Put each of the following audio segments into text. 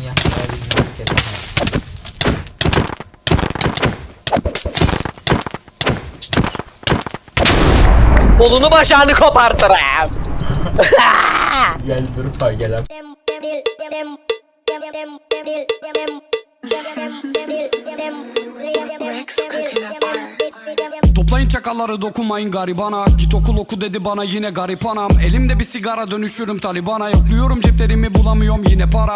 manyak. Ya bilmiyorum kesin. Kolunu başağını kopartırım. Gel dur pay gel. Toplayın çakalları dokunmayın garibana. Git okul oku dedi bana yine garip anam Elimde bir sigara dönüşürüm talibana. Yokluyorum ceplerimi bulamıyorum yine para.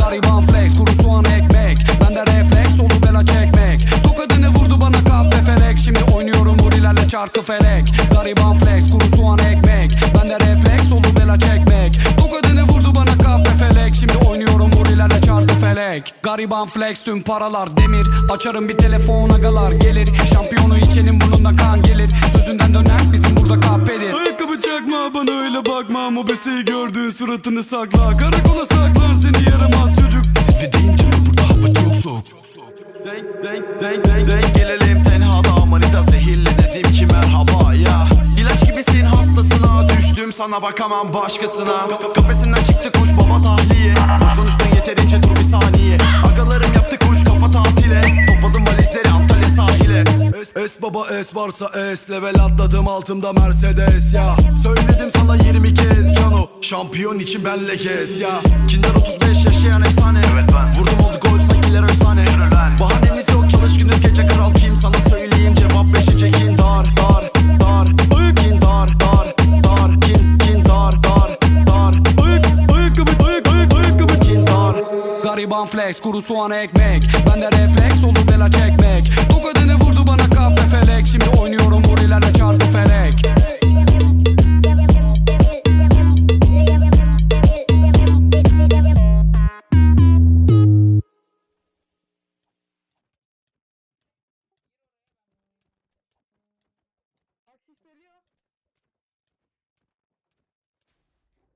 Gariban flex kuru soğan ekmek. Bende refleks oldu bela çekmek. Tokadını vurdu bana kahpe felek. Şimdi oynuyorum vurilerle çarkı felek. Gariban flex kuru soğan ekmek. Bende refleks felek Gariban flex tüm paralar demir. Açarım bir telefon agalar gelir. Şampiyonu içenin burnundan kan gelir. Sözünden döner bizim burada kahpedir? Ayakkabı çakma bana öyle bakma. Mobesi gördüğün suratını sakla. Karakola saklan seni yaramaz çocuk. Zirvedeyim canım burada hava çok soğuk? Denk denk denk denk denk. Gelelim tenhada. Manita zehirli dedim ki merhaba ya. İlaç gibisin hastasına düştüm. Sana bakamam başkasına. Ka- Kafesinden çıktı kuş baba tahliye Es, baba es varsa es. Level atladım altımda Mercedes ya. Söyledim sana 20 kez. Cano Şampiyon için benle kes ya. Kinder 35 yaşayan efsane. Vurdum oldu Gariban flex kuru soğan ekmek. Bende refleks oldu bela çekmek. Tokadını vurdu bana kahpe felek. Şimdi oynuyorum vurilerle çarpı felek